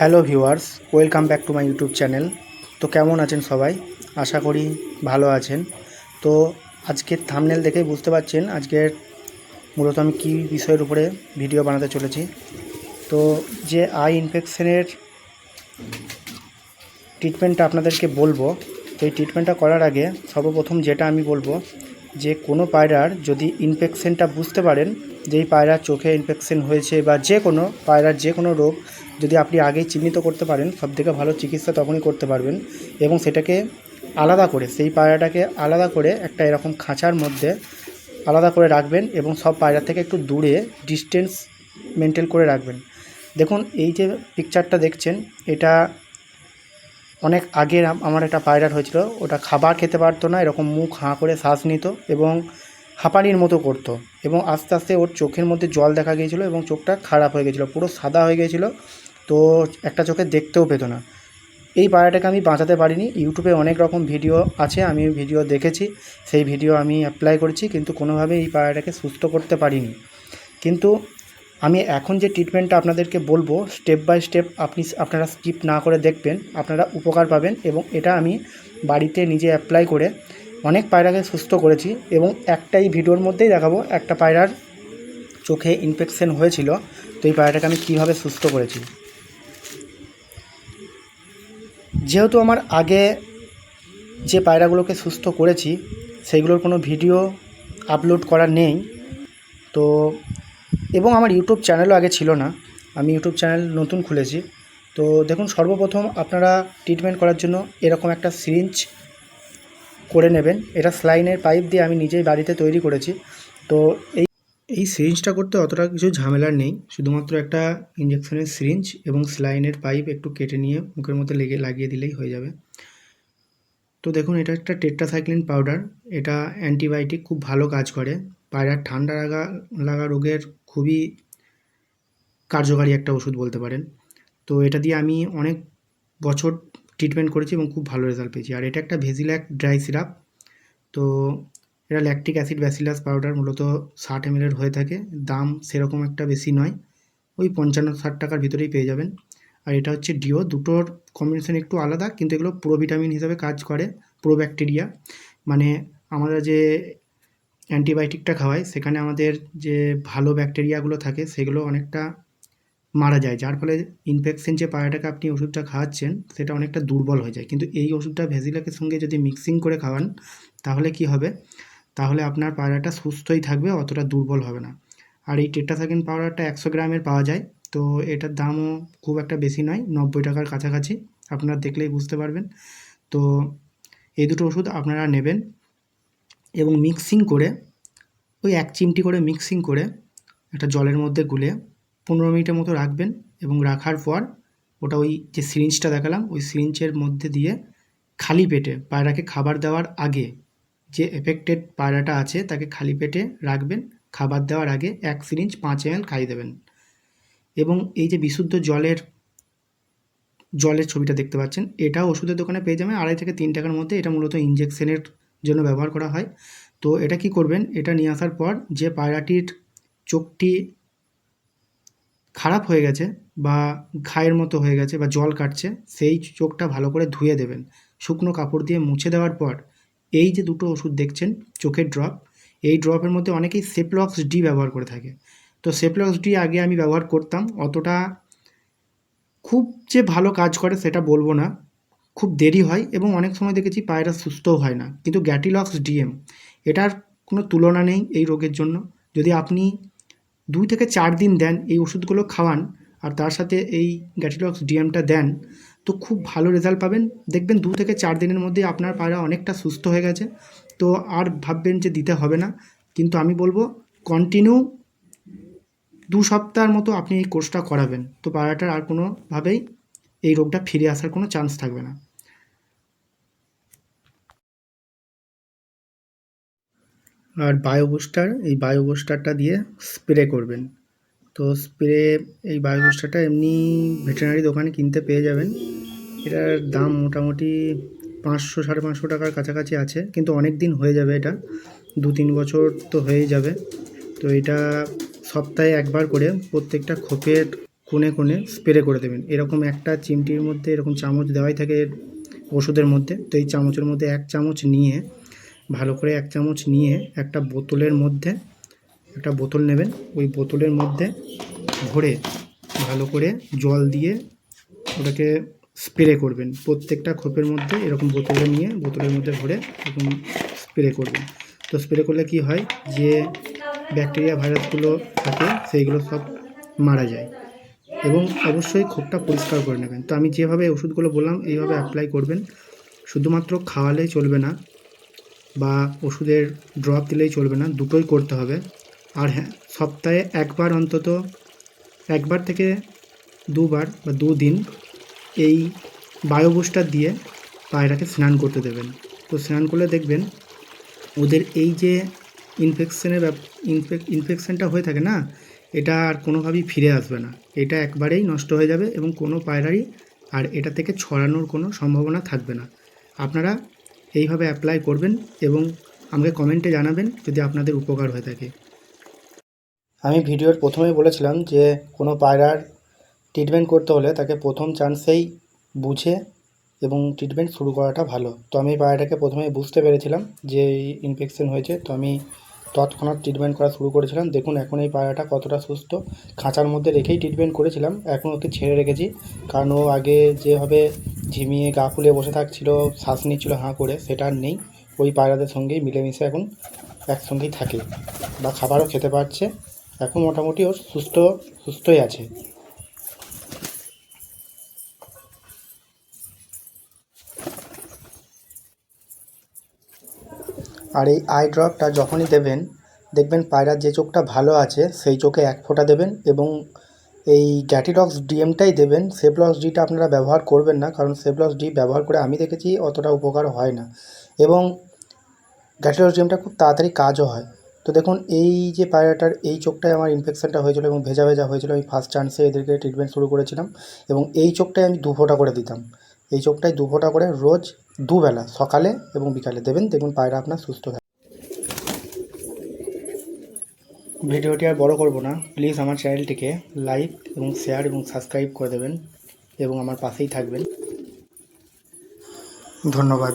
Hello viewers, welcome back to my YouTube channel. তো কেমন আছেন সবাই? আশা করি ভালো আছেন। তো আজকের থামনেল দেখেই বুঝতে পারছেন আজকের মূলত আমি কী বিষয়ের উপরে ভিডিও বানাতে চলেছি। তো যে আই ইনফেকশনের ট্রিটমেন্টটা আপনাদেরকে বলব তো এই ট্রিটমেন্টটা করার আগে সর্বপ্রথম যেটা আমি বলব যে কোনো পায়রার যদি ইনফেকশনটা বুঝতে পারেন যে এই পায়রার চোখে ইনফেকশন হয়েছে বা যে কোনো পায়রার যে কোনো রোগ যদি আপনি আগেই চিহ্নিত করতে পারেন, সবথেকে ভালো চিকিৎসা তখনই করতে পারবেন এবং সেটাকে আলাদা করে, সেই পায়রাটাকে আলাদা করে একটা এরকম খাঁচার মধ্যে আলাদা করে রাখবেন এবং সব পায়রা থেকে একটু দূরে ডিস্টেন্স মেনটেন করে রাখবেন। দেখুন, এই যে পিকচারটা দেখছেন, এটা অনেক আগের আমার একটা পায়রার হয়েছিল, ওটা খাবার খেতে পারতো না, এরকম মুখ হাঁ করে শ্বাস নিত এবং হাঁপানির মতো করতো এবং আস্তে আস্তে ওর চোখের মধ্যে জল দেখা গিয়েছিল এবং চোখটা খারাপ হয়ে গেছিল পুরো সাদা হয়ে গিয়েছিল, তো একটা চোখে দেখতেও পেতো না। এই পায়রাটাকে আমি বাঁচাতে পারিনি, ইউটিউবে অনেক রকম ভিডিও আছে, আমি ভিডিও দেখেছি, সেই ভিডিও আমি অ্যাপ্লাই করেছি, কিন্তু কোনোভাবে এই পায়রাটাকে সুস্থ করতে পারিনি। কিন্তু আমি এখন যে ট্রিটমেন্টটা আপনাদেরকে বলব স্টেপ বাই স্টেপ আপনি আপনারা স্কিপ না করে দেখবেন, আপনারা উপকার পাবেন এবং এটা আমি বাড়িতে নিজে অ্যাপ্লাই করে অনেক পায়রাকে সুস্থ করেছি এবং একটাই ভিডিওর মধ্যেই দেখাবো, একটা পায়রার চোখে ইনফেকশন হয়েছিল, তো এই পায়রাটাকে আমি কীভাবে সুস্থ করেছি। যেহেতু আমার আগে যে পায়রাগুলোকে সুস্থ করেছি সেইগুলোর কোনো ভিডিও আপলোড করা নেই, তো এবং আমার ইউটিউব চ্যানেলও আগে ছিল না। আমি ইউটিউব চ্যানেল নতুন খুলেছি। তো দেখুন, সর্বপ্রথম আপনারা ট্রিটমেন্ট করার জন্য এরকম একটা সিরিঞ্জ করে নেবেন। এটা স্লাইনের পাইপ দিয়ে আমি নিজেই বাড়িতে তৈরি করেছি। তো এই এই সিরিঞ্জটা করতে অতটা কিছু ঝামেলার নেই। শুধুমাত্র একটা ইঞ্জেকশনের সিরিঞ্জ এবং স্লাইনের পাইপ একটু কেটে নিয়ে মুখের মধ্যে লেগে, লাগিয়ে দিলেই হয়ে যাবে। তো দেখুন, এটা একটা টেট্রাসাইক্লিন পাউডার এটা অ্যান্টিবায়োটিক খুব ভালো কাজ করে। পায়রার ঠান্ডা লাগা লাগা রোগের খুবই কার্যকারী একটা ওষুধ বলতে পারেন। তো এটা দিয়ে আমি অনেক বছর ট্রিটমেন্ট করেছি এবং খুব ভালো রেজাল্ট পেয়েছি। আর এটা একটা ভেজিল্যাক ড্রাই সিরাপ তো এটা ল্যাকটিক অ্যাসিড ব্যাসিলাস পাউডার মূলত ষাট এমএলের হয়ে থাকে। দাম সেরকম একটা বেশি নয়। ওই পঞ্চান্ন ষাট টাকার ভিতরেই পেয়ে যাবেন। আর এটা হচ্ছে ডিও দুটোর কম্বিনেশন একটু আলাদা, কিন্তু এগুলো প্রো ভিটামিন হিসাবে কাজ করে। প্রো ব্যাকটেরিয়া মানে আমরা যে অ্যান্টিবায়োটিকটা খাওয়াই, সেখানে আমাদের যে ভালো ব্যাকটেরিয়াগুলো থাকে সেগুলো অনেকটা মারা যায়। যার ফলে ইনফেকশন যে পায়রাটাকে আপনি ওষুধটা খাওয়াচ্ছেন, সেটা অনেকটা দুর্বল হয়ে যায়। কিন্তু এই ওষুধটা ভেজিলাকের সঙ্গে যদি মিক্সিং করে খাওয়ান, তাহলে কি হবে? তাহলে আপনার পায়রাটা সুস্থই থাকবে, অতটা দুর্বল হবে না। আর এই টেট্রাসাইক্লিন পাউডারটা একশো গ্রামের পাওয়া যায়, তো এটার দামও খুব একটা বেশি নয়, নব্বই টাকার কাছাকাছি। আপনারা দেখলেই বুঝতে পারবেন। তো এই দুটো ওষুধ আপনারা নেবেন। এবং মিক্সিং করে, ওই এক চিমটি করে মিক্সিং করে একটা জলের মধ্যে গুলে পনেরো মিনিটের মতো রাখবেন এবং রাখার পর ওটা ওই যে সিরিঞ্জটা দেখালাম, ওই সিরিঞ্জের মধ্যে দিয়ে খালি পেটে পায়রাকে খাবার দেওয়ার আগে যে এফেক্টেড পায়রাটা আছে তাকে খালি পেটে রাখবেন, খাবার দেওয়ার আগে এক সিরিঞ্জ পাঁচ এম খাইয়ে দেবেন। এবং এই যে বিশুদ্ধ জলের জলের ছবিটা দেখতে পাচ্ছেন, এটা ওষুধের দোকানে পেয়ে যাবেন আড়াই থেকে তিন টাকার মধ্যে, এটা মূলত ইঞ্জেকশনের জন্য ব্যবহার করা হয়। তো এটা কি করবেন? এটা নিয়ে আসার পর যে পায়রাটির চোখটি খারাপ হয়ে গেছে বা ঘায়ের মতো হয়ে গেছে বা জল কাটছে, সেই চোখটা ভালো করে ধুয়ে দেবেন। শুকনো কাপড় দিয়ে মুছে দেওয়ার পর এই যে দুটো ওষুধ দেখছেন, চোখের ড্রপ এই ড্রপের মধ্যে অনেকেই সেপলক্স ডি ব্যবহার করে থাকে। তো সেপলক্স ডি আগে আমি ব্যবহার করতাম, অতটা খুব যে ভালো কাজ করে সেটা বলব না। খুব দেরি হয় এবং অনেক সময় দেখেছি পায়রা সুস্থও হয় না। কিন্তু গ্যাটিলক্স ডিএম, এটার কোনো তুলনা নেই এই রোগের জন্য। যদি আপনি দুই থেকে চার দিন দেন এই ওষুধগুলো খাওয়ান আর তার সাথে এই গ্যাটিলক্স ডিএমটা দেন, তো খুব ভালো রেজাল্ট পাবেন। দেখবেন দু থেকে চার দিনের মধ্যে আপনার পায়রা অনেকটা সুস্থ হয়ে গেছে। তো আর ভাববেন যে দিতে হবে না। কিন্তু আমি বলব কন্টিনিউ দু সপ্তাহের মতো আপনি এই কোর্সটা করাবেন। তো পায়রাটার আর কোনোভাবেই এই রোগটা ফিরে আসার কোনো চান্স থাকবে না। আর বায়ো বুস্টার, এই বায়ো বুস্টারটা দিয়ে স্প্রে করবেন। তো স্প্রে, এই বায়ো বুস্টারটা এমনি ভেটেরিনারি দোকানে কিনতে পেয়ে যাবেন। এটার দাম মোটামুটি পাঁচশো, সাড়ে পাঁচশো টাকার কাছাকাছি আছে, কিন্তু অনেক দিন হয়ে যাবে এটা। দু তিন বছর তো হয়েই যাবে। তো এটা সপ্তাহে একবার করে প্রত্যেকটা খোপের কোণে কোণে স্প্রে করে দেবেন। এরকম একটা চিমটির মধ্যে এরকম চামচ দেওয়াই থাকে ওষুধের মধ্যে। তো এই চামচের মধ্যে এক চামচ নিয়ে ভালো করে এক চামচ নিয়ে একটা বোতলের মধ্যে, একটা বোতল নেবেন। ওই বোতলের মধ্যে ভরে ভালো করে জল দিয়ে ওটাকে স্প্রে করবেন। প্রত্যেকটা খোপের মধ্যে এরকম বোতলে নিয়ে বোতলের মধ্যে ভরে এরকম স্প্রে করবেন। তো স্প্রে করলে কি হয়? যে ব্যাকটেরিয়া, ভাইরাসগুলো থাকে, সেইগুলো সব মারা যায়। এবং অবশ্যই খোপটা পরিষ্কার করে নেবেন। তো আমি যেভাবে ওষুধগুলো বললাম, এইভাবে অ্যাপ্লাই করবেন। শুধুমাত্র খাওয়ালেই চলবে না। বা ওষুধের ড্রপ দিলেই চলবে না, দুটোই করতে হবে। আর হ্যাঁ সপ্তাহে একবার অন্তত, একবার থেকে দুবার বা দুদিন এই বায়ো বুস্টার দিয়ে পায়রাকে স্নান করতে দেবেন। তো স্নান করলে দেখবেন ওদের এই যে ইনফেকশনের ইনফেকশনটা হয়ে থাকে না, এটা আর কোনোভাবেই ফিরে আসবে না। এটা একবারেই নষ্ট হয়ে যাবে এবং কোনো পায়রারই আর এটা থেকে ছড়ানোর কোনো সম্ভাবনা থাকবে না। আপনারা এইভাবে অ্যাপ্লাই করবেন এবং আমাকে কমেন্টে জানাবেন যদি আপনাদের উপকার হয়ে থাকে। আমি ভিডিওর প্রথমেই বলেছিলাম যে, কোনো পায়রার ট্রিটমেন্ট করতে হলে তাকে প্রথম চান্সেই বুঝে এবং ট্রিটমেন্ট শুরু করাটা ভালো। তো আমি পায়রাটাকে প্রথমে বুঝতে পেরেছিলাম যে ইনফেকশন হয়েছে। তো আমি তৎক্ষণাৎ ট্রিটমেন্ট করা শুরু করেছিলাম। দেখুন, এখন এই পায়রাটা কতটা সুস্থ। খাঁচার মধ্যে রেখেই ট্রিটমেন্ট করেছিলাম। এখন ওকে ছেড়ে রেখেছি। কারণ ও আগে যেভাবে ঝিমিয়ে গা ফুলে বসে থাকছিল, শ্বাস নিচ্ছিল হাঁ করে, সেটা আর নেই। ওই পায়রাদের সঙ্গেই মিলেমিশে এখন একসঙ্গেই থাকে বা খাবারও খেতে পারছে। এখন মোটামুটি ওর সুস্থ, সুস্থই আছে। আর এই আই ড্রপটা যখনই দেবেন, দেখবেন পায়রার যে চোখটা ভালো আছে, সেই চোখে এক ফোঁটা দেবেন এবং এই গ্যাটিডক্স ডিএমটাই দেবেন। সেপ্লক্স ডিটা আপনারা ব্যবহার করবেন না, কারণ সেপ্লক্স ডি ব্যবহার করে আমি দেখেছি অতটা উপকার হয় না। এবং গ্যাটিডক্স ডিএমটা খুব তাড়াতাড়ি কাজও হয়। তো দেখুন, এই যে পায়রাটার এই চোখটায় আমার ইনফেকশনটা হয়েছিল এবং ভেজা ভেজা হয়েছিল, আমি ফার্স্ট চান্সে এদেরকে ট্রিটমেন্ট শুরু করেছিলাম এবং এই চোখটায় আমি দু ফোঁটা করে দিতাম। এই চোখটায় দু ফোঁটা করে রোজ দুবেলা, সকালে এবং বিকালে। দেবেন, দেখুন পায়রা আপনার সুস্থ থাকে। ভিডিওটি আর বড় করব না। প্লিজ আমার চ্যানেলটিকে লাইক এবং শেয়ার এবং সাবস্ক্রাইব করে দেবেন এবং আমার পাশেই থাকবেন। ধন্যবাদ।